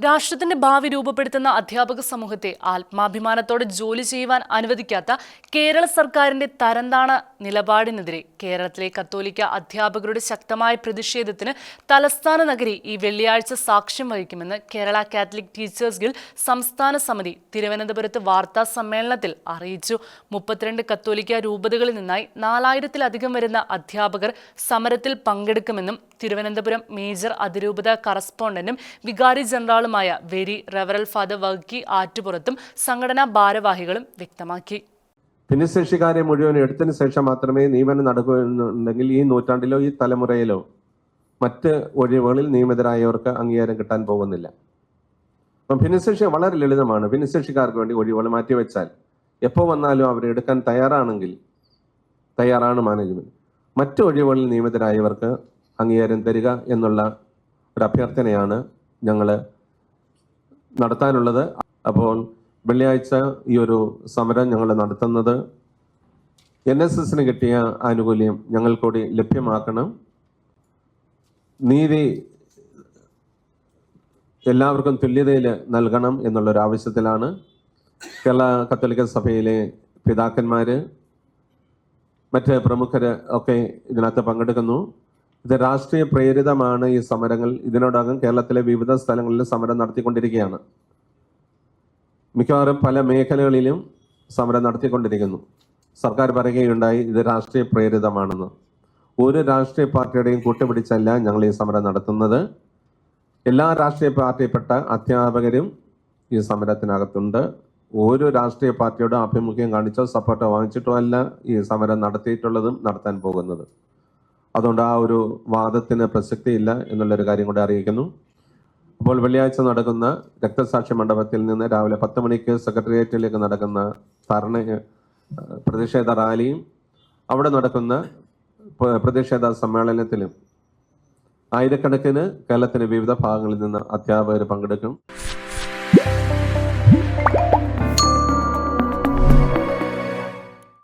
രാഷ്ട്രത്തിന്റെ ഭാവി രൂപപ്പെടുത്തുന്ന അധ്യാപക സമൂഹത്തെ ആത്മാഭിമാനത്തോടെ ജോലി ചെയ്യുവാൻ അനുവദിക്കാത്ത കേരള സർക്കാരിന്റെ തരംതാണ നിലപാടിനെതിരെ കേരളത്തിലെ കത്തോലിക്ക അധ്യാപകരുടെ ശക്തമായ പ്രതിഷേധത്തിന് തലസ്ഥാന നഗരി ഈ വെള്ളിയാഴ്ച സാക്ഷ്യം വഹിക്കുമെന്ന് കേരള കാത്തലിക് ടീച്ചേഴ്സ് ഗിൽ സംസ്ഥാന സമിതി തിരുവനന്തപുരത്ത് വാർത്താ സമ്മേളനത്തിൽ അറിയിച്ചു. മുപ്പത്തിരണ്ട് കത്തോലിക്ക രൂപതകളിൽ നിന്നായി നാലായിരത്തിലധികം വരുന്ന അധ്യാപകർ സമരത്തിൽ പങ്കെടുക്കുമെന്നും തിരുവനന്തപുരം മേജർ അതിരൂപത കറസ്പോണ്ടന്റും വികാരി ജനറാളുമായ വെരി റവറൽ ഫാദർ വർക്കി ആറ്റുപുറത്തും സംഘടനാ ഭാരവാഹികളും വ്യക്തമാക്കി. ഭിന്നശേഷിക്കാരെ മുഴുവൻ എടുത്തതിന് ശേഷം മാത്രമേ നിയമനം നടക്കൂ എന്നുണ്ടെങ്കിൽ ഈ നൂറ്റാണ്ടിലോ ഈ തലമുറയിലോ മറ്റ് ഒഴിവുകളിൽ നിയമിതരായവർക്ക് അംഗീകാരം കിട്ടാൻ പോകുന്നില്ല. അപ്പം ഭിന്നശേഷി വളരെ ലളിതമാണ്. ഭിന്നശേഷിക്കാർക്ക് വേണ്ടി ഒഴിവുകൾ മാറ്റിവെച്ചാൽ എപ്പോൾ വന്നാലും അവരെ എടുക്കാൻ തയ്യാറാണെങ്കിൽ തയ്യാറാണ് മാനേജ്മെന്റ്. മറ്റ് ഒഴിവുകളിൽ നിയമിതരായവർക്ക് അംഗീകാരം തരിക എന്നുള്ള ഒരു അഭ്യർത്ഥനയാണ് ഞങ്ങൾ നടത്താനുള്ളത്. അപ്പോൾ വെള്ളിയാഴ്ച ഈ ഒരു സമരം ഞങ്ങൾ നടത്തുന്നത്. എൻ എസ് എസിന് കിട്ടിയ ആനുകൂല്യം ഞങ്ങൾ കൂടി ലഭ്യമാക്കണം. നീതി എല്ലാവർക്കും തുല്യതയിൽ നൽകണം എന്നുള്ളൊരു ആവശ്യത്തിലാണ് കേരള കത്തോലിക്ക സഭയിലെ പിതാക്കന്മാർ മറ്റ് പ്രമുഖർ ഒക്കെ ഇതിനകത്ത് പങ്കെടുക്കുന്നു. ഇത് രാഷ്ട്രീയ പ്രേരിതമാണ് ഈ സമരങ്ങൾ. ഇതിനോടകം കേരളത്തിലെ വിവിധ സ്ഥലങ്ങളിൽ സമരം നടത്തിക്കൊണ്ടിരിക്കുകയാണ്. മിക്കവാറും പല മേഖലകളിലും സമരം നടത്തിക്കൊണ്ടിരിക്കുന്നു. സർക്കാർ പറയുകയുണ്ടായി ഇത് രാഷ്ട്രീയ പ്രേരിതമാണെന്ന്. ഒരു രാഷ്ട്രീയ പാർട്ടിയുടെയും കൂട്ടുപിടിച്ചല്ല ഞങ്ങൾ ഈ സമരം നടത്തുന്നത്. എല്ലാ രാഷ്ട്രീയ പാർട്ടിയിൽപ്പെട്ട അധ്യാപകരും ഈ സമരത്തിനകത്തുണ്ട്. ഒരു രാഷ്ട്രീയ പാർട്ടിയുടെ ആഭിമുഖ്യം കാണിച്ചോ സപ്പോർട്ടോ വാങ്ങിച്ചിട്ടോ അല്ല ഈ സമരം നടത്തിയിട്ടുള്ളതും നടത്താൻ പോകുന്നത്. അതുകൊണ്ട് ആ ഒരു വാദത്തിന് പ്രസക്തിയില്ല എന്നുള്ളൊരു കാര്യം കൂടെ അറിയിക്കുന്നു. അപ്പോൾ വെള്ളിയാഴ്ച നടക്കുന്ന രക്തസാക്ഷി മണ്ഡപത്തിൽ നിന്ന് രാവിലെ പത്ത് മണിക്ക് സെക്രട്ടേറിയറ്റിലേക്ക് നടക്കുന്ന ധർണ പ്രതിഷേധ റാലിയും അവിടെ നടക്കുന്ന പ്രതിഷേധ സമ്മേളനത്തിലും ആയിരക്കണക്കിന് കേരളത്തിന്റെ വിവിധ ഭാഗങ്ങളിൽ നിന്ന് അധ്യാപകർ പങ്കെടുക്കും.